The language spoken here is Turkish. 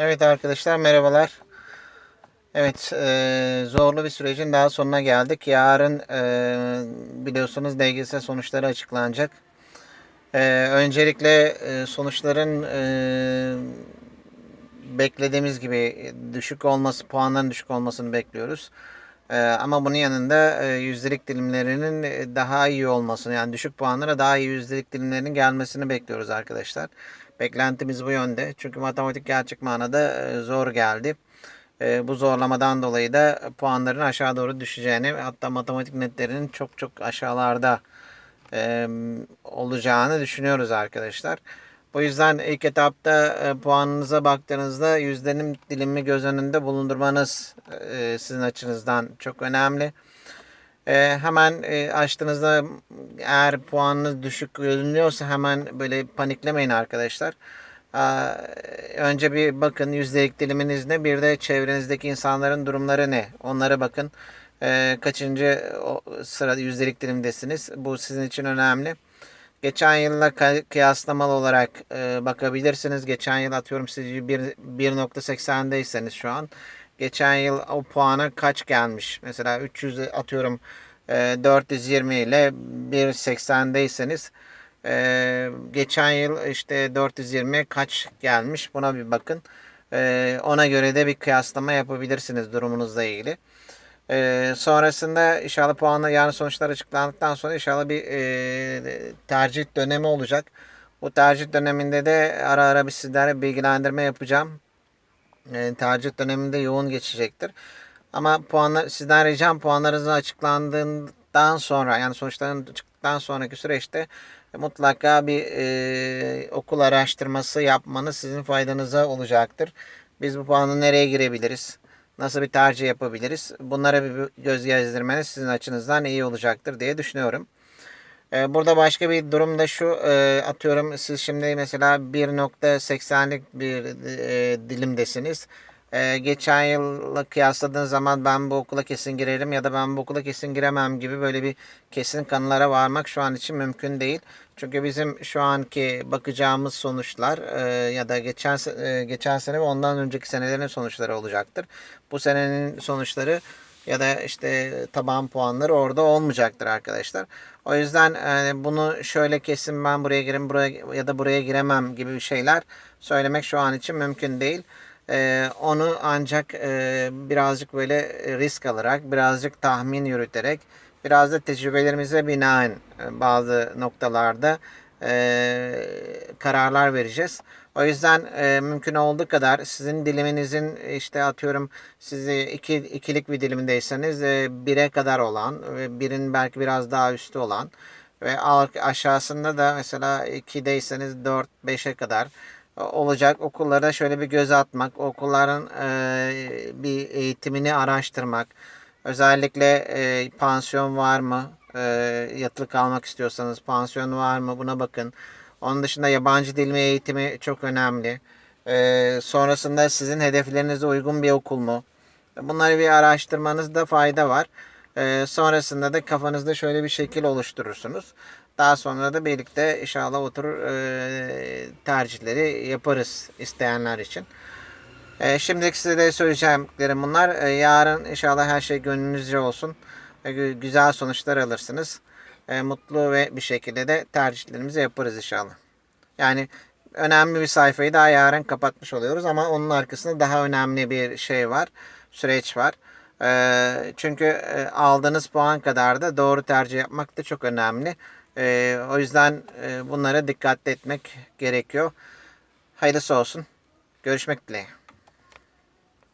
Evet arkadaşlar merhabalar. Evet e, zorlu bir sürecin daha sonuna geldik. Yarın e, biliyorsunuz DGS sonuçları açıklanacak. E, öncelikle e, sonuçların e, beklediğimiz gibi düşük olması, puanların düşük olmasını bekliyoruz. E, ama bunun yanında e, yüzdelik dilimlerinin daha iyi olmasını yani düşük puanlara daha iyi yüzdelik dilimlerinin gelmesini bekliyoruz arkadaşlar. Beklentimiz bu yönde. Çünkü matematik gerçek manada e, zor geldi. E, bu zorlamadan dolayı da puanların aşağı doğru düşeceğini hatta matematik netlerinin çok çok aşağılarda e, olacağını düşünüyoruz arkadaşlar. Bu yüzden ilk etapta e, puanınıza baktığınızda yüzdenim dilimi göz önünde bulundurmanız e, sizin açınızdan çok önemli. E, hemen e, açtığınızda eğer puanınız düşük görünüyorsa hemen böyle paniklemeyin arkadaşlar. E, önce bir bakın yüzdelik diliminiz ne bir de çevrenizdeki insanların durumları ne onlara bakın. E, kaçıncı sıra yüzdelik dilimdesiniz bu sizin için önemli. Geçen yılla kıyaslamalı olarak e, bakabilirsiniz. Geçen yıl atıyorum siz 1.80'deyseniz şu an. Geçen yıl o puana kaç gelmiş? Mesela 300 atıyorum e, 420 ile 1.80'deyseniz e, geçen yıl işte 420 kaç gelmiş? Buna bir bakın. E, ona göre de bir kıyaslama yapabilirsiniz durumunuzla ilgili. Ee, sonrasında inşallah puanla yani sonuçlar açıklandıktan sonra inşallah bir e, tercih dönemi olacak. Bu tercih döneminde de ara ara bir sizlere bilgilendirme yapacağım. E, tercih döneminde yoğun geçecektir. Ama puanlar sizden ricam puanlarınızın açıklandığından sonra yani sonuçların çıktıktan sonraki süreçte mutlaka bir e, okul araştırması yapmanız sizin faydanıza olacaktır. Biz bu puanı nereye girebiliriz? Nasıl bir tercih yapabiliriz? Bunlara bir göz gezdirmeniz sizin açınızdan iyi olacaktır diye düşünüyorum. Ee, burada başka bir durum da şu e, atıyorum siz şimdi mesela 1.80'lik bir e, dilimdesiniz. Ee, geçen yılla kıyasladığınız zaman ben bu okula kesin girerim ya da ben bu okula kesin giremem gibi böyle bir kesin kanılara varmak şu an için mümkün değil. Çünkü bizim şu anki bakacağımız sonuçlar e, ya da geçen e, geçen sene ve ondan önceki senelerin sonuçları olacaktır. Bu senenin sonuçları ya da işte taban puanları orada olmayacaktır arkadaşlar. O yüzden e, bunu şöyle kesin ben buraya girin buraya ya da buraya giremem gibi bir şeyler söylemek şu an için mümkün değil. E, onu ancak e, birazcık böyle risk alarak, birazcık tahmin yürüterek, biraz da tecrübelerimize binaen e, bazı noktalarda e, kararlar vereceğiz. O yüzden e, mümkün olduğu kadar sizin diliminizin işte atıyorum sizi iki, ikilik bir dilimindeyseniz e, bire kadar olan ve birin belki biraz daha üstü olan ve aşağısında da mesela 2'deyseniz 4-5'e kadar olacak. Okullara şöyle bir göz atmak, okulların e, bir eğitimini araştırmak, özellikle e, pansiyon var mı, e, yatılı kalmak istiyorsanız pansiyon var mı buna bakın. Onun dışında yabancı dil eğitimi çok önemli. E, sonrasında sizin hedeflerinize uygun bir okul mu? Bunları bir araştırmanızda fayda var. E, sonrasında da kafanızda şöyle bir şekil oluşturursunuz. Daha sonra da birlikte inşallah oturur e, tercihleri yaparız isteyenler için. E, şimdilik size de söyleyeceklerim bunlar. E, yarın inşallah her şey gönlünüzce olsun. E, güzel sonuçlar alırsınız. E, mutlu ve bir şekilde de tercihlerimizi yaparız inşallah. Yani önemli bir sayfayı daha yarın kapatmış oluyoruz ama onun arkasında daha önemli bir şey var. Süreç var. E, çünkü e, aldığınız puan kadar da doğru tercih yapmak da çok önemli. E, o yüzden e, bunlara dikkat etmek gerekiyor. Hayırlısı olsun. Görüşmek dileğiyle.